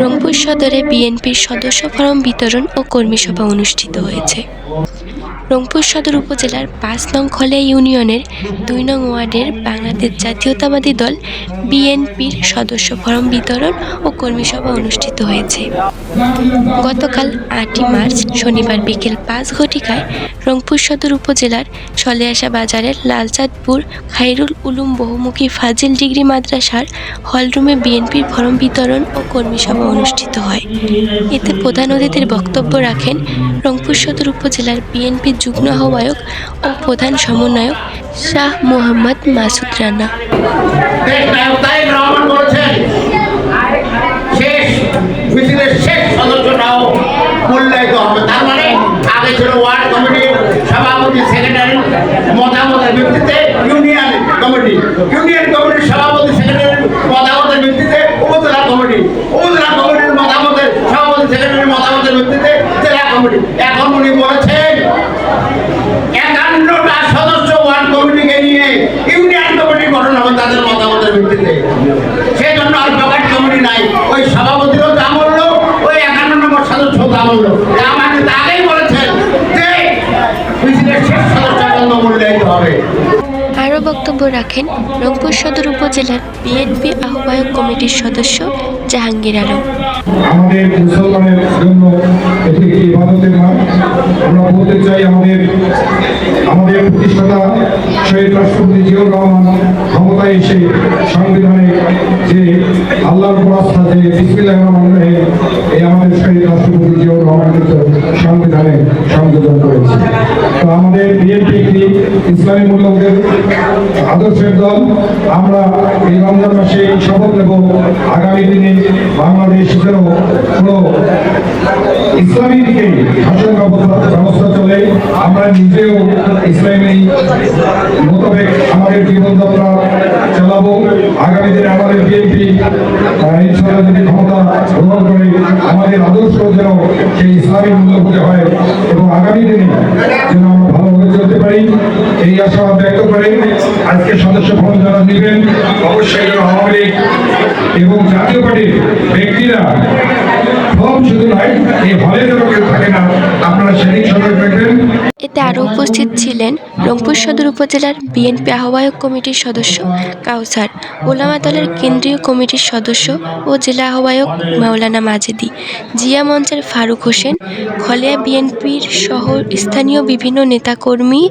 রংপুর সদরে বিএনপির সদস্য ফরম বিতরণ ও কর্মী সভা অনুষ্ঠিত হয়েছে। রংপুর সদর উপজেলার পাঁচ নং খলিয়া ইউনিয়নের দুই নং ওয়ার্ডের বাংলাদেশ জাতীয়তাবাদী দল বিএনপির সদস্য ফরম বিতরণ ও কর্মী সভা অনুষ্ঠিত হয়েছে। গতকাল আটই মার্চ শনিবার বিকেল পাঁচ ঘটিকায় রংপুর সদর উপজেলার সলেয়াসা বাজারের লালচাঁদপুর খাইরুল উলুম বহুমুখী ফাজিল ডিগ্রি মাদ্রাসার হলরুমে বিএনপির ফরম বিতরণ ও কর্মী সভা অনুষ্ঠিত হয়। এতে প্রধান অতিথির বক্তব্য রাখেন রংপুর সদর উপজেলার বিএনপির যুগ্ম আহ্বায়ক ও প্রধান সমন্বয়ক শাহ মোহাম্মদ মাসুদ রানা দেশ নায়ক তারেক রহমান বলেছেন শেষ মিছিলের শেষ সদস্যটাও মূল্যায়িত হবে তার মানে আগে ছিল ওয়ার্ড কমিটির সভাপতি সেক্রেটারি মতামতের ভিত্তিতে ইউনিয়ন কমিটি ইউনিয়ন কমিটির সভাপতি সেক্রেটারি মতামতের ভিত্তিতে উপজেলা কমিটি উপজেলা কমিটির মতামতের সভাপতি সেক্রেটারি মতামতের ভিত্তিতে জেলা উনি বলেছেন, একান্নটা সদস্য ওয়ার্ড কমিটিকে নিয়ে ইউনিয়ন কমিটি গঠন হবে তাদের মতামতের ভিত্তিতে। সেই জন্য আর জগাট কমিটি নাই। ওই সভাপতিরও দাম হলো ওই একান্ন নম্বর সদস্য দাম হলো আমাকে আগেই বলেছেন যে মিছিলের শেষ সদস্য মূল্যায়িত হবে। আরও বক্তব্য রাখেন রংপুর সদর উপজেলার বিএনপি আহ্বায়ক কমিটির সদস্য জাহাঙ্গীর আলম। আমাদের মুসলমানের জন্য এটি একটি ইবাদতের নাম আমরা বলতে চাই আমাদের আমাদের প্রতিষ্ঠাতা শহীদ রাষ্ট্রপতি জিয়াউর রহমান ক্ষমতায় এসে সংবিধানে যে আল্লাহর উপর আস্থা যে বিসমিল্লাহ রহমান রহিম, এই আমাদের শহীদ রাষ্ট্রপতি জিয়াউর রহমান সংবিধানে সংযোজন করেছে। তো আমাদের বিএনপি একটি ইসলামী মূল্যবোধের আদর্শের দল। আমরা এই রমজান মাসে শপথ নেব। আগামী দিনে বাংলাদেশ যেন কোনো ইসলামী দিকে শাসন ব্যবস্থা চলে। আমরা নিজেও ইসলামী মোতাবেক আমাদের জীবনযাত্রা চালাবো আগামী দিনে আমাদের বিএনপি ইনশাল্লাহ যদি ক্ষমতা গ্রহণ করে, আমাদের আদর্শ যেন সেই ইসলামী মূল্যবোধে হয় এবং আগামী দিনে যেন আমরা ভালোভাবে চলতে পারি, এই আশাবাদ ব্যক্ত করে আজকে সদস্য ফর্ম যারা নেবেন, অবশ্যই আওয়ামী লীগ এবং জাতীয় পার্টির ব্যক্তিরা ফর্ম শুধু নয় এই হলে যেন কেউ থাকে না, আপনারা সেদিক সতর্ক রাখবেন এতে আরও উপস্থিত ছিলেন রংপুর সদর উপজেলার বিএনপি আহ্বায়ক কমিটির সদস্য কাউসার, ওলামা দলের কেন্দ্রীয় কমিটির সদস্য ও জেলা আহ্বায়ক মাওলানা মাজেদি, জিয়া মঞ্চের ফারুক হোসেন, খলিয়া বিএনপির সহ স্থানীয় বিভিন্ন নেতাকর্মী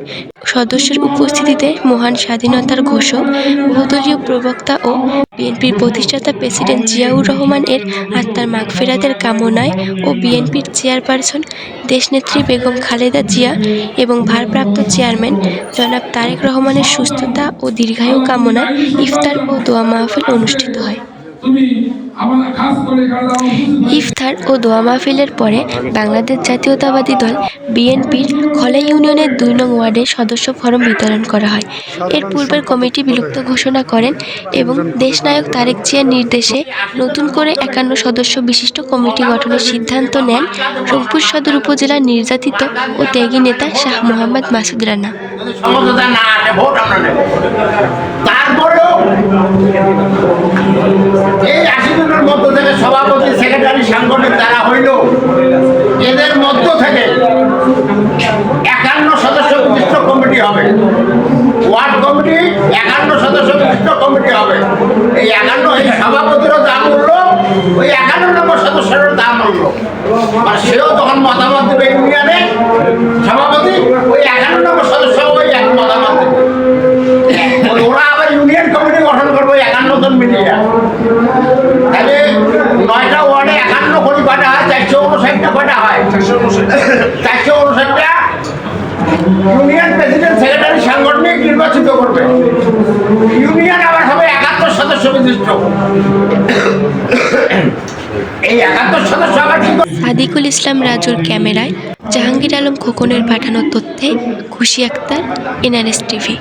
সদস্যের উপস্থিতিতে মহান স্বাধীনতার ঘোষক, বহুদলীয় প্রবক্তা ও বিএনপির প্রতিষ্ঠাতা প্রেসিডেন্ট জিয়াউর রহমান এর আত্মার মাগফেরাতের কামনায় ও বিএনপির চেয়ারপারসন দেশনেত্রী বেগম খালেদা জিয়া এবং ভারপ্রাপ্ত চেয়ারম্যান জনাব তারেক রহমানের সুস্থতা ও দীর্ঘায়ু কামনায় ইফতার ও দোয়া মাহফিল অনুষ্ঠিত হয়। তুমি আমার খাস করে কারণ ইফতার ও দোয়া মাহফিলের পরে বাংলাদেশ জাতীয়তাবাদী দল বিএনপির খলা ইউনিয়নের দুই নং ওয়ার্ডের সদস্য ফরম বিতরণ করা হয়। এর পূর্বের কমিটি বিলুপ্ত ঘোষণা করেন এবং দেশনায়ক তারেক জিয়ার নির্দেশে নতুন করে একান্ন সদস্য বিশিষ্ট কমিটি গঠনের সিদ্ধান্ত নেন রংপুর সদর উপজেলার নির্যাতিত ও ত্যাগী নেতা শাহ মোহাম্মদ মাসুদ রানা। এই একান্ন সভাপতিরও দাম উঠল ওই একান্ন নম্বর সদস্যেরও দাম উঠল। আর সেও তখন মতামত দেবে ইউনিয়নে। সভাপতি ওই একান্ন নম্বর সদস্য ওই এক মতামত দেবে। ওরা আবার ইউনিয়ন কমিটি গঠন করব একান্ন জন মিলিয়ে। তাহলে নয়টা ওয়ার্ডে একান্ন কোটি কটা হয় চারশো উনষাটটা কটা হয়। চারশো উনষাটটা ইউনিয়ন প্রেসিডেন্ট সেক্রেটারি সাংগঠনিক নির্বাচিত করবে ইউনিয়ন আবার হবে একাত্তর সদস্য বিশিষ্ট এই একাত্তর সদস্য আবার কি করবে? সাদিকুল ইসলাম রাজুর ক্যামেরায় জাহাঙ্গীর আলম খোকনের পাঠানো তথ্যে খুশি আক্তার এনআরএস টিভি।